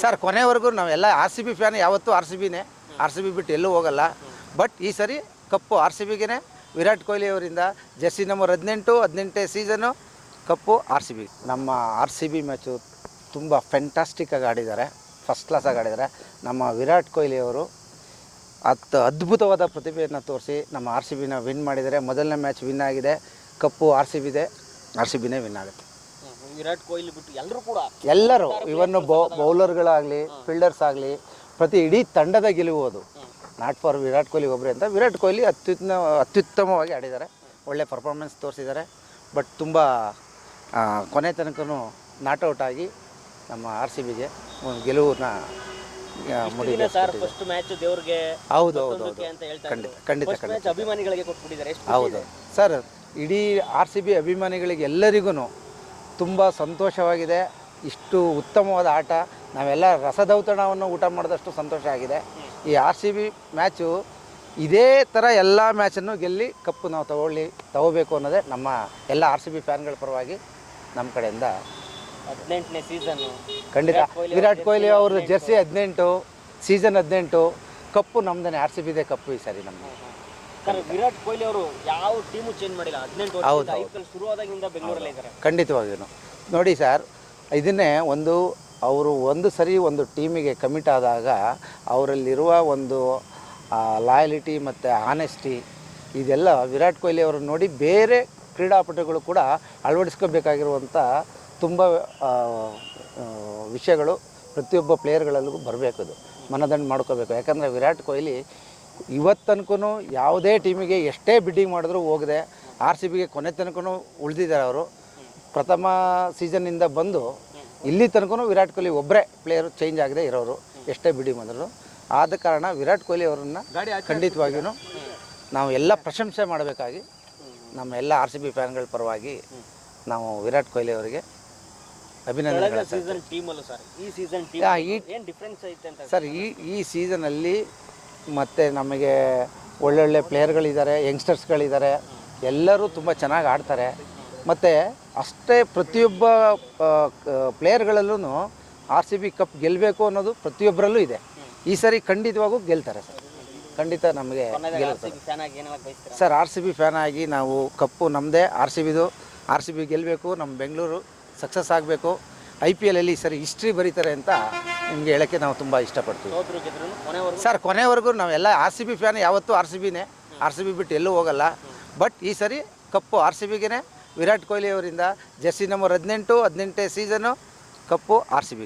Sir, ಕೊನೆವರೆಗೂ ನಾವೆಲ್ಲ R C B fan ಯಾವತ್ತೂ ಆರ್ ಸಿ ಬಿನೇ ಆರ್ ಸಿ ಬಿ ಬಿಟ್ಟು ಎಲ್ಲೂ ಹೋಗಲ್ಲ. ಬಟ್ ಈ ಸರಿ ಕಪ್ಪು ಆರ್ ಸಿ ಬಿಗೆ ವಿರಾಟ್ ಕೊಹ್ಲಿ ಅವರಿಂದ ಜೆರ್ಸಿ ನಂಬರ್ ಹದಿನೆಂಟು ಹದಿನೆಂಟೇ season cup R C B ನಮ್ಮ ಆರ್ ಸಿ ಬಿ ಮ್ಯಾಚು ತುಂಬ ಫ್ಯಾಂಟಾಸ್ಟಿಕ್ಕಾಗಿ ಆಡಿದ್ದಾರೆ. ಫಸ್ಟ್ ಕ್ಲಾಸಾಗಿ ಆಡಿದ್ದಾರೆ. ನಮ್ಮ ವಿರಾಟ್ ಕೊಹ್ಲಿ ಅವರು ಅತ್ ಅದ್ಭುತವಾದ ಪ್ರತಿಭೆಯನ್ನು ತೋರಿಸಿ ನಮ್ಮ ಆರ್ ಸಿ ಬಿನ ವಿನ್ ಮಾಡಿದರೆ ಮೊದಲನೇ ಮ್ಯಾಚ್ ವಿನ್ ಆಗಿದೆ. ಕಪ್ಪು ಆರ್ ಸಿ ಬಿದೆ ಆರ್ ಸಿ ಬಿನೇ ವಿನ್ ಆಗುತ್ತೆ. ವಿರಾಟ್ ಕೊಹ್ಲಿ ಬಿಟ್ಟು ಎಲ್ಲರೂ ಕೂಡ ಎಲ್ಲರೂ ಇವನ್ನು ಬೌ ಬೌಲರ್ಗಳಾಗಲಿ ಫೀಲ್ಡರ್ಸ್ ಆಗಲಿ ಪ್ರತಿ ಇಡೀ ತಂಡದ ಗೆಲುವು ಅದು. ನಾಟ್ ಫಾರ್ ವಿರಾಟ್ ಕೊಹ್ಲಿ ಒಬ್ಬರೇ ಅಂತ. ವಿರಾಟ್ ಕೊಹ್ಲಿ ಅತ್ಯುತ್ತಮ ಅತ್ಯುತ್ತಮವಾಗಿ ಆಡಿದ್ದಾರೆ. ಒಳ್ಳೆ ಪರ್ಫಾರ್ಮೆನ್ಸ್ ತೋರಿಸಿದ್ದಾರೆ. ಬಟ್ ತುಂಬ ಕೊನೆ ತನಕನೂ ನಾಟ್ ಔಟ್ ಆಗಿ ನಮ್ಮ ಆರ್ ಸಿ ಬಿಗೆ ಒಂದು ಗೆಲುವನ್ನ ಸರ್ ಫಸ್ಟ್ ಮ್ಯಾಚ್ ದೇವ್ರಿಗೆ ಹೌದು ಹೌದು ಹೌದು. ಖಂಡಿತ ಖಂಡಿತ ಮ್ಯಾಚ್ ಅಭಿಮಾನಿಗಳಿಗೆ ಕೊಟ್ಬಿಟ್ಟಿದ್ದಾರೆ. ಹೌದು. ಸರ್ ಇಡೀ ಆರ್ ಸಿ ಬಿ ಅಭಿಮಾನಿಗಳಿಗೆ ಎಲ್ಲರಿಗೂ ತುಂಬ ಸಂತೋಷವಾಗಿದೆ. ಇಷ್ಟು ಉತ್ತಮವಾದ ಆಟ. ನಾವೆಲ್ಲ ರಸದೌತಣವನ್ನು ಊಟ ಮಾಡಿದಷ್ಟು ಸಂತೋಷ ಆಗಿದೆ. ಈ ಆರ್ ಸಿ ಬಿ ಮ್ಯಾಚು ಇದೇ ಥರ ಎಲ್ಲ ಮ್ಯಾಚನ್ನು ಗೆಲ್ಲಿ ಕಪ್ಪು ನಾವು ತಗೊಳ್ಳಿ ತಗೋಬೇಕು ಅನ್ನೋದೇ ನಮ್ಮ ಎಲ್ಲ ಆರ್ ಸಿ ಬಿ ಫ್ಯಾನ್ಗಳ ಪರವಾಗಿ ನಮ್ಮ ಕಡೆಯಿಂದ. ಹದಿನೆಂಟನೇ ಸೀಸನ್ನು. ಖಂಡಿತ. ವಿರಾಟ್ ಕೊಹ್ಲಿ ಅವ್ರ ಜೆರ್ಸಿ ಹದಿನೆಂಟು. ಸೀಸನ್ ಹದಿನೆಂಟು. ಕಪ್ಪು ನಮ್ದೇ ಆರ್ ಸಿ ಬಿದೇ ಕಪ್ಪು ಈ ಸರಿ ನಮ್ಮದು ಸರ್ ವಿರಾಟ್ ಕೊಹ್ಲಿ ಅವರು ಯಾವ ಟೀಮು ಚೇಂಜ್ ಮಾಡಿಲ್ಲ. ಹದಿನೆಂಟು ಹೌದು, ವರ್ಷದಿಂದ ಐ ಪಿ ಎಲ್ ಶುರುವಾದಾಗಿಂದ ಬೆಂಗಳೂರಲ್ಲೇ ಇದ್ದಾರೆ. ಖಂಡಿತವಾಗಿಯೂ ನೋಡಿ ಸರ್ ಇದನ್ನೇ ಒಂದು ಅವರು ಒಂದು ಸರಿ ಒಂದು ಟೀಮಿಗೆ ಕಮಿಟ್ ಆದಾಗ ಅವರಲ್ಲಿರುವ ಒಂದು ಲಾಯಲಿಟಿ ಮತ್ತು ಆನೆಸ್ಟಿ ಇದೆಲ್ಲ ವಿರಾಟ್ ಕೊಹ್ಲಿ ಅವರನ್ನು ನೋಡಿ ಬೇರೆ ಕ್ರೀಡಾಪಟುಗಳು ಕೂಡ ಅಳವಡಿಸ್ಕೋಬೇಕಾಗಿರುವಂಥ ತುಂಬ ಆ, ಆ, ವಿಷಯಗಳು ಪ್ರತಿಯೊಬ್ಬ ಪ್ಲೇಯರ್ಗಳಲ್ಲೂ ಬರಬೇಕು ಅದು ಮನದಂಡು ಮಾಡ್ಕೋಬೇಕು. ಯಾಕಂದರೆ ವಿರಾಟ್ ಕೊಹ್ಲಿ ಇವತ್ತನಕೂ ಯಾವುದೇ ಟೀಮಿಗೆ ಎಷ್ಟೇ ಬಿಡ್ಡಿಂಗ್ ಮಾಡಿದ್ರು ಹೋಗದೆ ಆರ್ ಸಿ ಬಿಗೆ ಕೊನೆ ತನಕನೂ ಉಳಿದಿದ್ದಾರೆ ಅವರು. ಪ್ರಥಮ ಸೀಸನ್ನಿಂದ ಬಂದು ಇಲ್ಲಿ ತನಕನೂ ವಿರಾಟ್ ಕೊಹ್ಲಿ ಒಬ್ಬರೇ ಪ್ಲೇಯರು ಚೇಂಜ್ ಆಗದೆ ಇರೋರು ಎಷ್ಟೇ ಬಿಡ್ಡಿಂಗ್ ಬಂದರು ಆದ ಕಾರಣ ವಿರಾಟ್ ಕೊಹ್ಲಿ ಅವರನ್ನು ಖಂಡಿತವಾಗಿಯೂ ನಾವು ಎಲ್ಲ ಪ್ರಶಂಸೆ ಮಾಡಬೇಕಾಗಿ ನಮ್ಮ ಎಲ್ಲ ಆರ್ ಸಿ ಬಿ ಫ್ಯಾನ್ಗಳ ಪರವಾಗಿ ನಾವು ವಿರಾಟ್ ಕೊಹ್ಲಿ ಅವರಿಗೆ ಟೀಮಲ್ಲೂ ಸರ್. ಈ ಸೀಸನ್ ಟೀಮ್ ಏನು ಡಿಫ್ರೆನ್ಸ್ ಐತೆ ಅಂತ ಸರ್ ಈ ಈ ಸೀಸನಲ್ಲಿ ಮತ್ತು ನಮಗೆ ಒಳ್ಳೊಳ್ಳೆ ಪ್ಲೇಯರ್ಗಳಿದ್ದಾರೆ ಯಂಗ್ಸ್ಟರ್ಸ್ಗಳಿದ್ದಾರೆ ಎಲ್ಲರೂ ತುಂಬ ಚೆನ್ನಾಗಿ ಆಡ್ತಾರೆ. ಮತ್ತು ಅಷ್ಟೇ ಪ್ರತಿಯೊಬ್ಬ ಪ್ಲೇಯರ್ಗಳಲ್ಲೂ ಆರ್ ಸಿ ಬಿ ಕಪ್ ಗೆಲ್ಲಬೇಕು ಅನ್ನೋದು ಪ್ರತಿಯೊಬ್ಬರಲ್ಲೂ ಇದೆ. ಈ ಸರಿ ಖಂಡಿತವಾಗೂ ಗೆಲ್ತಾರೆ ಸರ್. ಖಂಡಿತ ನಮಗೆ ಗೆಲ್ಲುತ್ತೆ sir R C B fan ಆಗಿ ನಾವು ಕಪ್ಪು ನಮ್ಮದೇ ಆರ್ ಸಿ ಬಿದು ಆರ್ ಸಿ ಬಿ ಗೆಲ್ಲಬೇಕು ನಮ್ಮ ಬೆಂಗಳೂರು ಸಕ್ಸಸ್ ಆಗಬೇಕು. ಐ ಪಿ ಎಲಲ್ಲಿ ಈ ಸರಿ ಹಿಸ್ಟ್ರಿ ಬರೀತಾರೆ ಅಂತ ನಿಮಗೆ ಹೇಳೋಕ್ಕೆ ನಾವು ತುಂಬ ಇಷ್ಟಪಡ್ತೀವಿ. ಸರ್ ಕೊನೆವರೆಗೂ ನಾವೆಲ್ಲ ಆರ್ ಸಿ ಬಿ ಫ್ಯಾನ್ ಯಾವತ್ತೂ ಆರ್ ಸಿ ಬಿನೇ ಆರ್ ಸಿ ಬಿ ಬಿಟ್ಟು ಎಲ್ಲೂ ಹೋಗಲ್ಲ. ಬಟ್ ಈ ಸರಿ ಕಪ್ಪು ಆರ್ ಸಿ ಬಿಗೆ ವಿರಾಟ್ ಕೊಹ್ಲಿ ಅವರಿಂದ ಜೆರ್ಸಿ ನಂಬರ್ ಹದಿನೆಂಟು ಹದಿನೆಂಟೇ season cup R C B